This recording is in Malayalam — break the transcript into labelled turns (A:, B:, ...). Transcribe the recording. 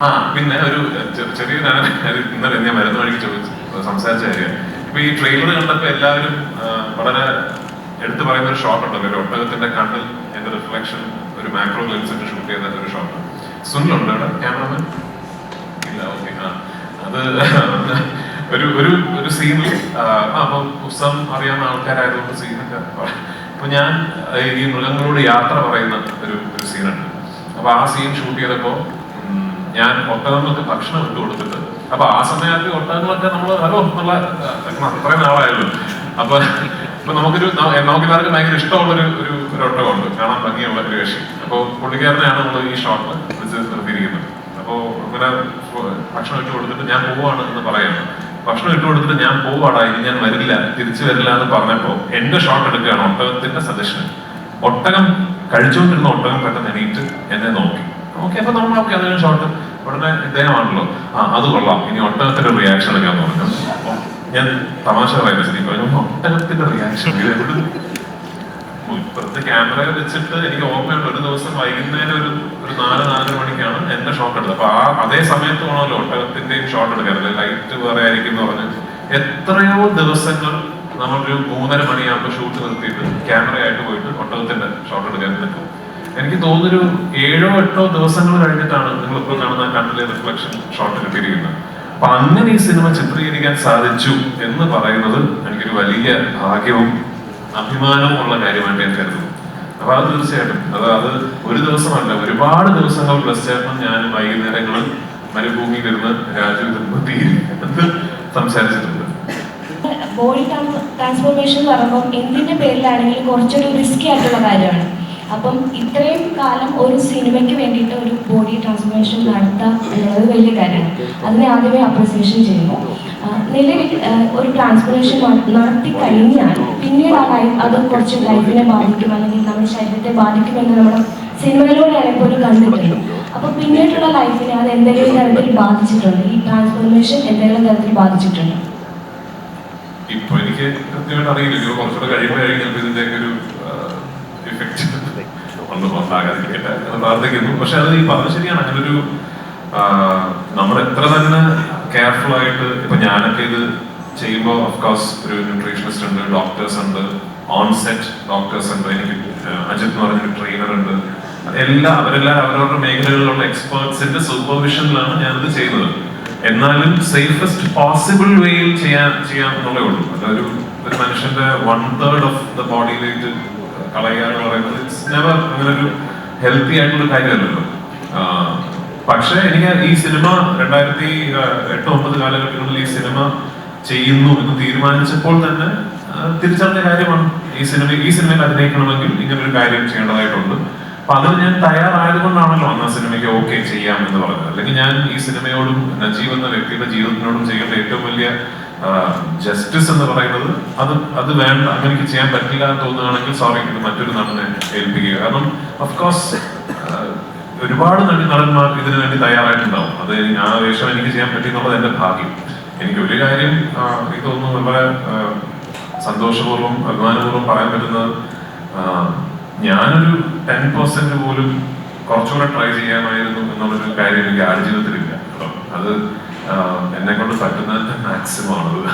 A: ആ പിന്നെ ഒരു ചെറിയ ഇന്നലെ ഞാൻ മരുന്ന് വഴിക്ക് ചോദിച്ചു സംസാരിച്ച കാര്യം. ഇപ്പൊ ഈ ട്രെയിലർ കണ്ടപ്പോ എല്ലാവരും വളരെ എടുത്തു പറയുന്ന ഒരു ഷോട്ട് ഉണ്ടല്ലോ ഒരു ഒട്ടകത്തിന്റെ കണ്ണിൽ എന്റെ റിഫ്ലക്ഷൻ ഒരു മാക്രോ ലെൻസ് ഇട്ട് ഷൂട്ട് ചെയ്ത ഒരു ഷോട്ട് സുനിലുണ്ട് ഇവിടെ ക്യാമറമാൻ ഇല്ല ഓക്കെ ആ. അത് ഒരു ഒരു ഒരു സീനിൽ അപ്പം പുസ്തകം അറിയാവുന്ന ആൾക്കാരായതുകൊണ്ട് സീനൊക്കെ അപ്പൊ ഞാൻ ഈ മൃഗങ്ങളോട് യാത്ര പറയുന്ന ഒരു ഒരു സീനുണ്ട് അപ്പൊ ആ സീൻ ഷൂട്ട് ചെയ്തപ്പോ ഉം, ഞാൻ ഒട്ടകങ്ങൾക്ക് ഭക്ഷണം ഇട്ട് കൊടുത്തിട്ട് അപ്പൊ ആ സമയത്ത് ഒട്ടകങ്ങളൊക്കെ നമ്മൾ ഹലോ അത്ര അത്രയും നാളായല്ലോ. അപ്പൊ ഇപ്പൊ നമുക്കൊരു നമുക്ക് എല്ലാവർക്കും ഭയങ്കര ഇഷ്ടമുള്ളൊരു ഒരു ഒരു ഒട്ടകമുണ്ട്. കാണാൻ ഭംഗിയുള്ള ഒരു കക്ഷി. അപ്പൊ പുള്ളിക്കാരനെയാണ് നമ്മൾ ഈ ഷോട്ടിൽ നിർത്തിയിരിക്കുന്നത്. അപ്പോ അങ്ങനെ ഭക്ഷണം ഇട്ട് കൊടുത്തിട്ട് ഞാൻ പോവാണ് എന്ന് പറയുന്നു. ഭക്ഷണം ഇട്ട് കൊടുത്തിട്ട് ഞാൻ പോവാടാ ഇനി ഞാൻ വരില്ല തിരിച്ചു വരില്ല എന്ന് പറഞ്ഞപ്പോ എന്റെ ഷോട്ട് എടുക്കുകയാണ് ഒട്ടകത്തിന്റെ സജഷൻ. ഒട്ടകം കഴിച്ചുകൊണ്ടിരുന്ന ഒട്ടകം പെട്ടെന്ന് എണീറ്റ് എന്നെ നോക്കി. ഓക്കെ അപ്പൊ നമ്മൾ ഓക്കെ അതിന് ഷോട്ട്. ഉടനെ ഇദ്ദേഹമാണല്ലോ ആ അത് കൊള്ളാം. ഇനി ഒട്ടകത്തിന്റെ റിയാക്ഷൻ എടുക്കാൻ പറഞ്ഞു ഞാൻ തമാശ പറയുന്ന ശരി പറഞ്ഞു ഒട്ടകത്തിന്റെ റിയാക്ഷൻ ഇപ്പുറത്തെ ക്യാമറ വെച്ചിട്ട് എനിക്ക് ഓർമ്മയുണ്ട്. ഒരു ദിവസം വൈകുന്നേരം ഒരു ഒരു നാല് നാലര മണിക്കാണ് എന്റെ ഷോട്ട് എടുത്തത്. അപ്പൊ ആ അതേ സമയത്ത് വേണമല്ലോ ഒട്ടകത്തിന്റെയും ഷോട്ട് എടുക്കാറില്ല ലൈറ്റ് വേറെ ആയിരിക്കും എന്ന് പറഞ്ഞ്. എത്രയോ ദിവസങ്ങൾ നമ്മളൊരു മൂന്നര മണിയാകുമ്പോൾ ഷൂട്ട് നിർത്തിയിട്ട് ക്യാമറയായിട്ട് പോയിട്ട് ഒട്ടകത്തിന്റെ ഷോട്ട് എടുക്കാൻ നിൽക്കും എനിക്ക് തോന്നുന്നൊരു ഏഴോ എട്ടോ ദിവസങ്ങൾ കഴിഞ്ഞിട്ടാണ് നിങ്ങളിപ്പോൾ കാണുന്ന കണ്ണിലെ റിഫ്ലക്ഷൻ ഷോട്ട് കിട്ടിയിരിക്കുന്നത് അപ്പൊ അങ്ങനെ ഈ സിനിമ ചിത്രീകരിക്കാൻ സാധിച്ചു എന്ന് പറയുന്നത് എനിക്കൊരു വലിയ ഭാഗ്യവും അഭിമാനവും ഉള്ള കാര്യമായിട്ട് ഞാൻ കരുതുന്നു. അപ്പൊ അത് തീർച്ചയായിട്ടും. അതായത് അത് ഒരു ദിവസമല്ല ഒരുപാട് ദിവസങ്ങൾ ബസ് ചേർന്ന് ഞാൻ വൈകുന്നേരങ്ങളിൽ മരുഭൂമിയിലിരുന്ന് രാജു ഇരുന്ന് തീരെ എന്ന് സംസാരിച്ചിട്ടുണ്ട്.
B: ബോഡി ട്രാൻസ്ഫോർമേഷൻ എന്ന് പറയുമ്പോൾ എന്തിന്റെ പേരിലാണെങ്കിലും കുറച്ചൊരു റിസ്കി ആയിട്ടുള്ള കാര്യമാണ്. അപ്പം ഇത്രയും കാലം ഒരു സിനിമയ്ക്ക് വേണ്ടിയിട്ട് ഒരു ബോഡി ട്രാൻസ്ഫോർമേഷൻ നടത്തുക എന്നുള്ളത് വലിയ കാര്യമാണ്. അതിനെ ആദ്യമേ അപ്രിസിയേഷൻ ചെയ്യുന്നു. നിലവിൽ ഒരു ട്രാൻസ്ഫോർമേഷൻ നടത്തി കഴിഞ്ഞാൽ പിന്നീട് ആ ലൈഫ് അത് കുറച്ച് ലൈഫിനെ ബാധിക്കും അല്ലെങ്കിൽ നമ്മുടെ ശരീരത്തെ ബാധിക്കുമെന്ന് നമ്മുടെ സിനിമയിലൂടെയാണ് ഒരു കണ്ടിട്ടുണ്ട് അപ്പൊ പിന്നീടുള്ള ലൈഫിനെ അത് എന്തെങ്കിലും തരത്തിൽ ബാധിച്ചിട്ടുണ്ട്. ഈ ട്രാൻസ്ഫോർമേഷൻ എന്തെങ്കിലും തരത്തിൽ ബാധിച്ചിട്ടുണ്ട്.
A: ഇപ്പൊ എനിക്ക് കൃത്യമായിട്ട് അറിയില്ല. കുറച്ചുകൂടെ കഴിഞ്ഞാൽ ഇതിന്റെ ഒരു ഇഫക്റ്റ് ഒന്നും ഉണ്ടാകാതിരിക്കട്ടെ എന്ന് പ്രാർത്ഥിക്കുന്നു. പക്ഷെ അത് ഈ പറഞ്ഞ ശരിയാണ്. അങ്ങനൊരു നമ്മൾ എത്ര തന്നെ കെയർഫുൾ ആയിട്ട് ഇപ്പൊ ഞാനൊക്കെ ഇത് ചെയ്യുമ്പോൾ ഓഫ്കോഴ്സ് ഒരു ന്യൂട്രീഷനിസ്റ്റ് ഉണ്ട് ഡോക്ടേഴ്സ് ഉണ്ട് ഓൺ സെറ്റ് ഡോക്ടേഴ്സ് ഉണ്ട് എനിക്ക് അജിത് എന്ന് പറഞ്ഞൊരു ട്രെയിനർ ഉണ്ട്. എല്ലാ അവരെല്ലാം അവരവരുടെ മേഖലകളിലുള്ള എക്സ്പേർട്സിന്റെ സൂപ്പർവിഷനിലാണ് ഞാനിത് ചെയ്യുന്നത്. എന്നാലും സേഫസ്റ്റ് പോസിബിൾ വേയിൽ ചെയ്യാൻ ചെയ്യാൻ എന്നുള്ളേ ഉള്ളൂ. അതൊരു ഒരു മനുഷ്യന്റെ വൺ തേർഡ് ഓഫ് ദ ബോഡിയിലേക്ക് കളയുക എന്ന് പറയുന്നത് ഇറ്റ്സ് നെവർ അങ്ങനെ ഹെൽത്തി ആയിട്ടുള്ള കാര്യമല്ലല്ലോ. പക്ഷേ എനിക്ക് ഈ സിനിമ രണ്ടായിരത്തി എട്ട് ഒമ്പത് കാലഘട്ടങ്ങളിൽ ഈ സിനിമ ചെയ്യുന്നു എന്ന് തീരുമാനിച്ചപ്പോൾ തന്നെ തിരിച്ചറിഞ്ഞ കാര്യമാണ്. ഈ സിനിമ ഈ സിനിമയിൽ അഭിനയിക്കണമെങ്കിൽ ഇങ്ങനെ ഒരു കാര്യം ചെയ്യേണ്ടതായിട്ടുണ്ട്. അപ്പൊ അതിന് ഞാൻ തയ്യാറായത് കൊണ്ടാണല്ലോ അന്ന് ആ സിനിമയ്ക്ക് ഓക്കെ ചെയ്യാം എന്ന് പറഞ്ഞത്. അല്ലെങ്കിൽ ഞാൻ ഈ സിനിമയോടും നജീവ് എന്ന വ്യക്തിയുടെ ജീവിതത്തിനോടും ചെയ്യേണ്ട ഏറ്റവും വലിയ ജസ്റ്റിസ് എന്ന് പറയുന്നത് അത് അത് വേണ്ട അങ്ങനെയൊക്കെ ചെയ്യാൻ പറ്റില്ല എന്ന് തോന്നുകയാണെങ്കിൽ സോറി ഇത് മറ്റൊരു നടനെ ഏൽപ്പിക്കുക. കാരണം അഫ്കോഴ്സ് ഒരുപാട് നടി നടന്മാർ ഇതിനു വേണ്ടി തയ്യാറായിട്ടുണ്ടാവും. അത് ആ വേഷം എനിക്ക് ചെയ്യാൻ പറ്റി എന്നുള്ളത് എന്റെ ഭാഗ്യം. എനിക്ക് ഒരു കാര്യം തോന്നുന്നു വളരെ സന്തോഷപൂർവം അഭിമാനപൂർവം പറയാൻ പറ്റുന്നത് ഞാനൊരു ടെൻ പെർസെന്റ് പോലും കുറച്ചുകൂടെ ട്രൈ ചെയ്യാമായിരുന്നു എന്നുള്ളൊരു കാര്യം എനിക്ക് ആ ജീവിതത്തിലില്ല അത് എന്നെ കൊണ്ട് പറ്റുന്നതിന്റെ മാക്സിമം ആണത്